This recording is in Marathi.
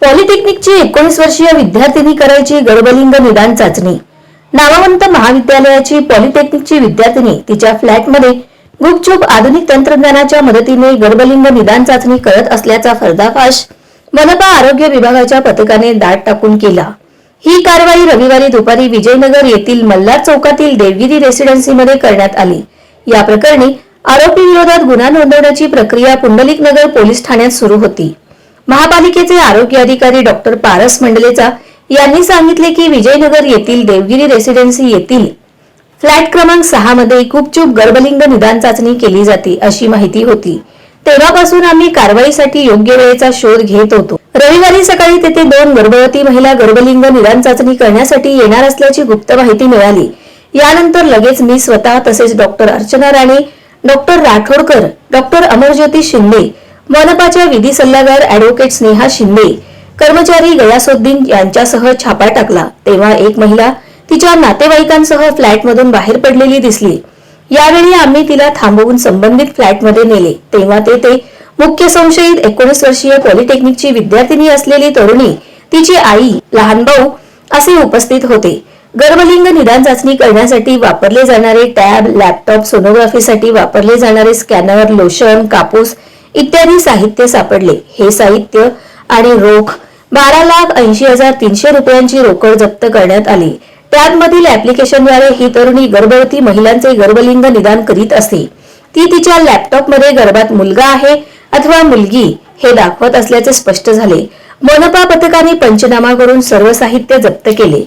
पॉलिटेक्निकची एकोणीस वर्षीय विद्यार्थिनी करायची गर्भलिंग निदान चाचणी. नामवंत महाविद्यालयाची पॉलिटेक्निकची विद्यार्थिनी तिच्या फ्लॅटमध्ये गुपचूप आधुनिक तंत्रज्ञानाच्या मदतीने गर्भलिंग निदान चाचणी करत असल्याचा पर्दाफाश मनपा आरोग्य विभागाच्या पथकाने दाट टाकून केला. ही कारवाई रविवारी दुपारी विजयनगर येथील मल्हार चौकातील देवगिरी रेसिडेन्सीमध्ये करण्यात आली. या प्रकरणी आरोपी विरोधात गुन्हा नोंदवण्याची प्रक्रिया पुंडलिक नगर पोलीस ठाण्यात सुरू होती. महापालिकेचे आरोग्य अधिकारी डॉक्टर पारस मंडलेचा यांनी सांगितले की विजयनगर येथील देवगिरी रेसिडेन्सी येथील फ्लॅट क्रमांक सहा मध्ये गुपचूप गर्भलिंग निदान चाचणी केली जाते अशी माहिती होती. तेव्हापासून आम्ही कारवाईसाठी योग्य वेळेचा शोध घेत होतो. रविवारी सकाळी तेथे दोन गर्भवती महिला गर्भलिंग निदान चाचणी करण्यासाठी येणार असल्याची गुप्त माहिती मिळाली. यानंतर लगेच मी स्वतः तसेच doctor Archana Rane doctor Rathodkar doctor Amarjyoti Shinde मनपाच्या विधी सल्लागार अॅडव्होकेट स्नेहा शिंदे कर्मचारी गयासुद्दीन यांच्यासह छापा टाकला. तेव्हा एक महिला तिच्या नातेवाईकांसह फ्लॅटमधून बाहेर पडलेली दिसली. यावेळी आम्ही तिला थांबवून संबंधित फ्लॅटमध्ये नेले. तेव्हा तेथे मुख्य संशयित एकोणीस वर्षीय पॉलिटेक्निकची विद्यार्थिनी असलेली तरुणी तिची आई लहान भाऊ असे उपस्थित होते. गर्भलिंग निदान चाचणी करण्यासाठी वापरले जाणारे टॅब लॅपटॉप सोनोग्राफीसाठी वापरले जाणारे स्कॅनर लोशन कापूस इत्यादी साहित्य सापडले. हे साहित्य आणि रोख बारा लाख ऐंशी हजार तीनशे रुपयांची रोकड जप्त करण्यात आली. त्यांमधील ऍप्लिकेशनद्वारे ही तरुणी गर्भवती महिलांचे गर्भलिंग निदान करीत असे ती तिच्या लॅपटॉपमध्ये गर्भात मुलगा आहे अथवा मुलगी हे दाखवत असल्याचे स्पष्ट झाले. मनपा पथकाने पंचनामा करून सर्व साहित्य जप्त केले.